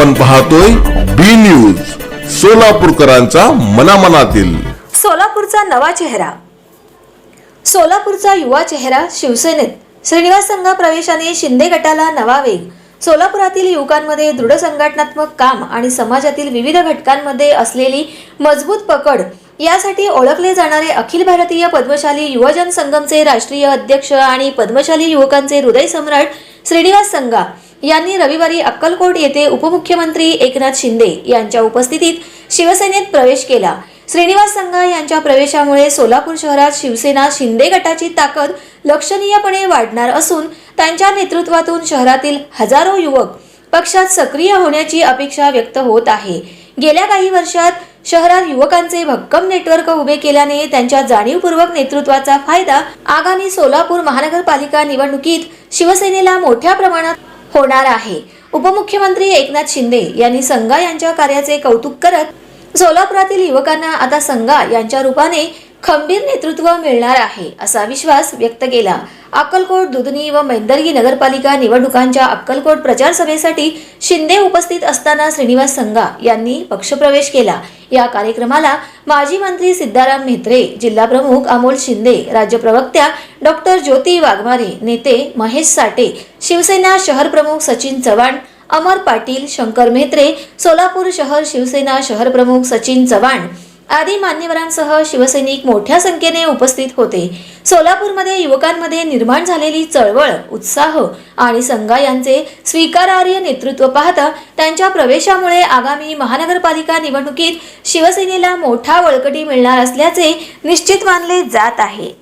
आपण पाहतोय बी न्यूज सोलापूरकरांचा मनामनातील. सोलापूरचा नवा चेहरा. सोलापूरचा युवा चेहरा शिवसेनेत. श्रीनिवास संघ प्रवेशाने शिंदे गटाला नवा वेग. सोलापुरातील युवकांमध्ये दृढ संघटनात्मक काम आणि समाजातील विविध घटकांमध्ये असलेली मजबूत पकड यासाठी ओळखले जाणारे अखिल भारतीय पद्मशाली युवजन संगमचे राष्ट्रीय अध्यक्ष आणि पद्मशाली युवकांचे हृदय सम्राट श्रीनिवास संघा. यांनी रविवारी अक्कलकोट येथे उपमुख्यमंत्री एकनाथ शिंदे यांच्या उपस्थितीत शिवसेनेत प्रवेश केला. श्रीनिवास संघा यांच्या प्रवेशामुळे सोलापूर शहरात शिवसेना शिंदे गटाची ताकद लक्षणीयपणे वाढणार असून त्यांच्या नेतृत्वातून शहरातील हजारो युवक पक्षात सक्रिय होण्याची अपेक्षा व्यक्त होत आहे. गेल्या काही वर्षात शहरात युवकांचे भक्कम नेटवर्क उभे केल्याने त्यांच्या जाणीवपूर्वक नेतृत्वाचा फायदा आगामी सोलापूर महानगरपालिका निवडणुकीत शिवसेनेला मोठ्या प्रमाणात होणार आहे. उपमुख्यमंत्री एकनाथ शिंदे यांनी संघा यांच्या कार्याचे कौतुक करत सोलापुरातील युवकांना आता संघा यांच्या रूपाने खंबीर नेतृत्व मिळणार आहे असा विश्वास व्यक्त केला. अक्कलकोट दुधनी व मैंदर्गी नगरपालिका निवडणुकांच्या अक्कलकोट प्रचार सभेसाठी शिंदे उपस्थित असताना श्रीनिवास संघा यांनी पक्षप्रवेश केला. या कार्यक्रमाला माजी मंत्री सिद्धाराम म्हेत्रे जिल्हाप्रमुख अमोल शिंदे राज्य प्रवक्त्या डॉक्टर ज्योती वाघमारे नेते महेश साठे शिवसेना शहर प्रमुख सचिन चव्हाण अमर पाटील शंकर म्हेत्रे सोलापूर शहर शिवसेना शहर प्रमुख सचिन चव्हाण आदी मान्यवरांसह शिवसैनिक मोठ्या संख्येने उपस्थित होते. सोलापूरमध्ये युवकांमध्ये निर्माण झालेली चळवळ उत्साह आणि संघा यांचे स्वीकारार्ह नेतृत्व पाहता त्यांच्या प्रवेशामुळे आगामी महानगरपालिका निवडणुकीत शिवसेनेला मोठा वळकटी मिळणार असल्याचे निश्चित मानले जात आहे.